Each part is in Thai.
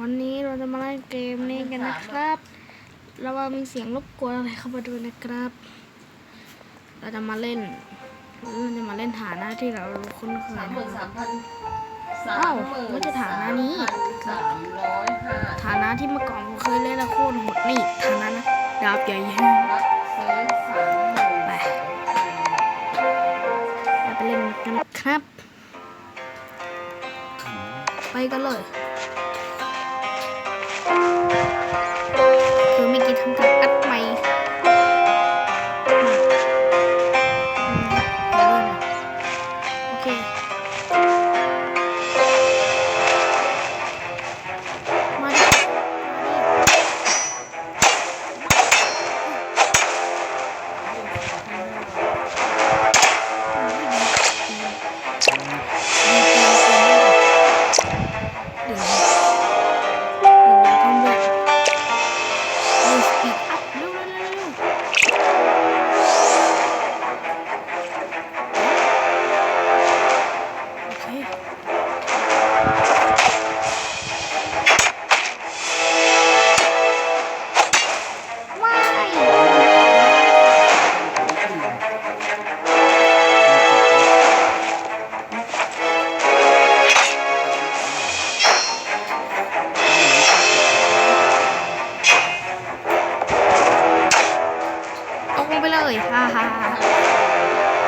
วันนี้เราจะมาเล่นเกมนี้กันนะครับระวังมีเสียงรบกวนอะไรเข้ามาด้วยนะครับ เราจะมาเล่นเราจะมาเล่นฐานะที่เราคุ้นเคยสามหนะมื่นคสารับมพันเอ้าไม่ใช่ฐานะนี้สามร้อยห้าฐานะที่เมื่อก่อนผมเคยเล่นแล้วโคตรโหดนี่ฐานะนะดาบใหญ่รับซื้อสามหมื่นไปเราไปเล่นกันครับ ไปกันเลย ฮ่าฮ่า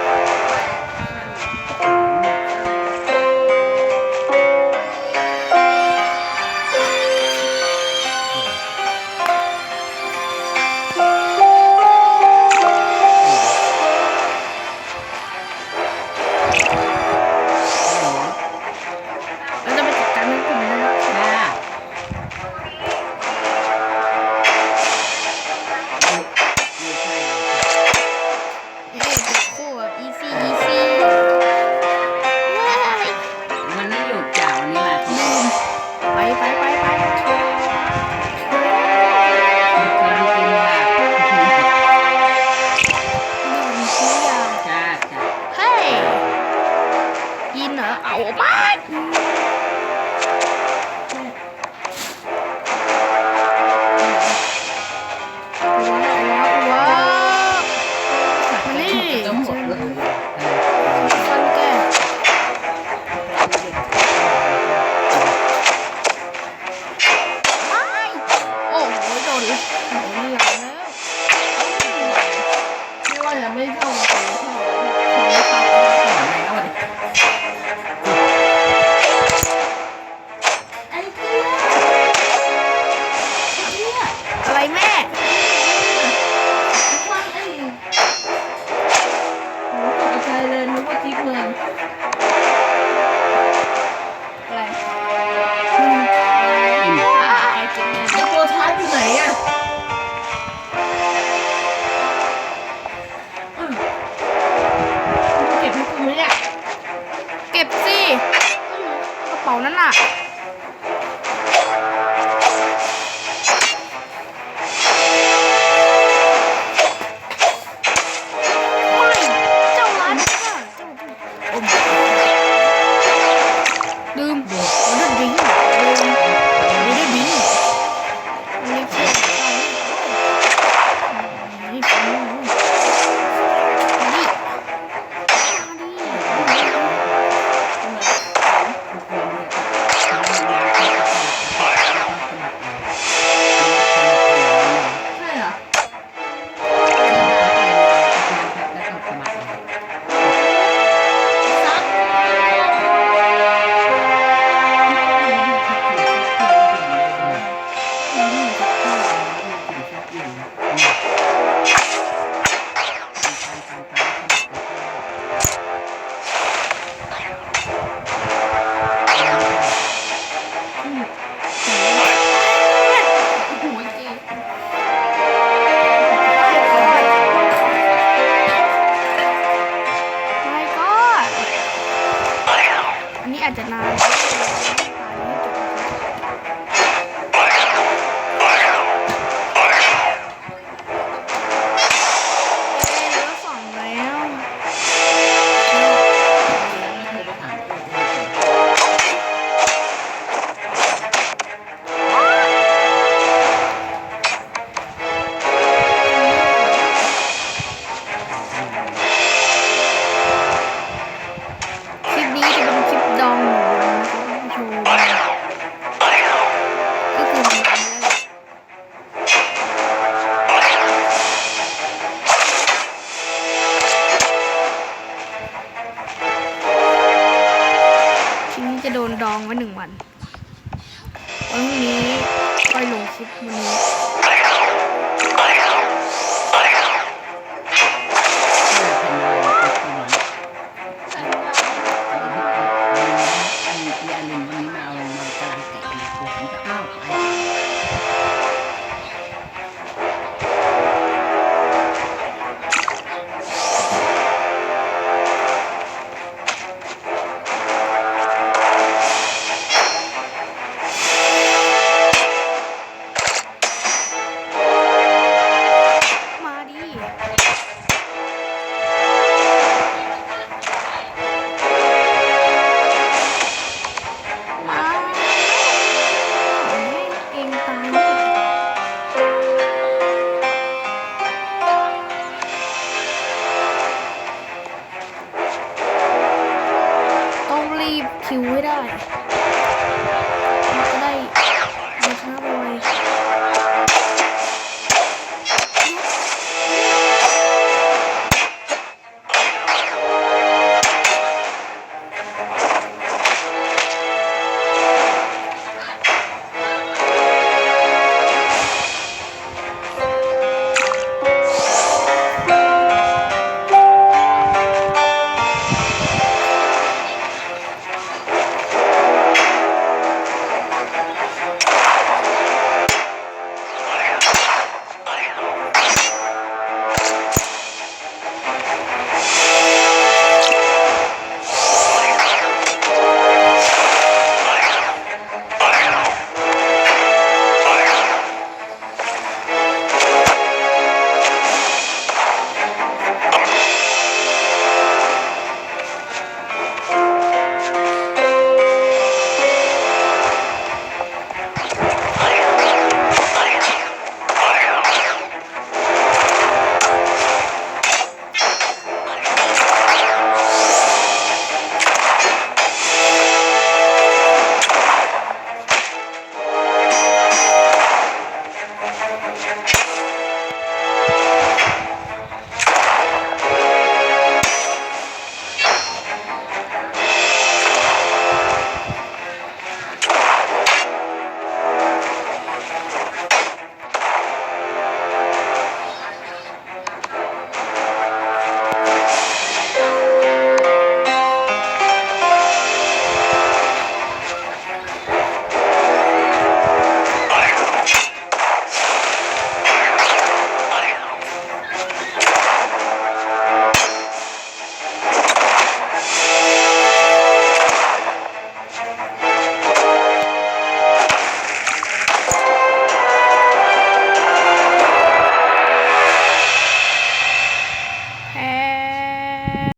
啊我妈 Mm-hmm. โดนดองไว้หนึ่งวันวันนี้ค่อยลงคลิปวันนี้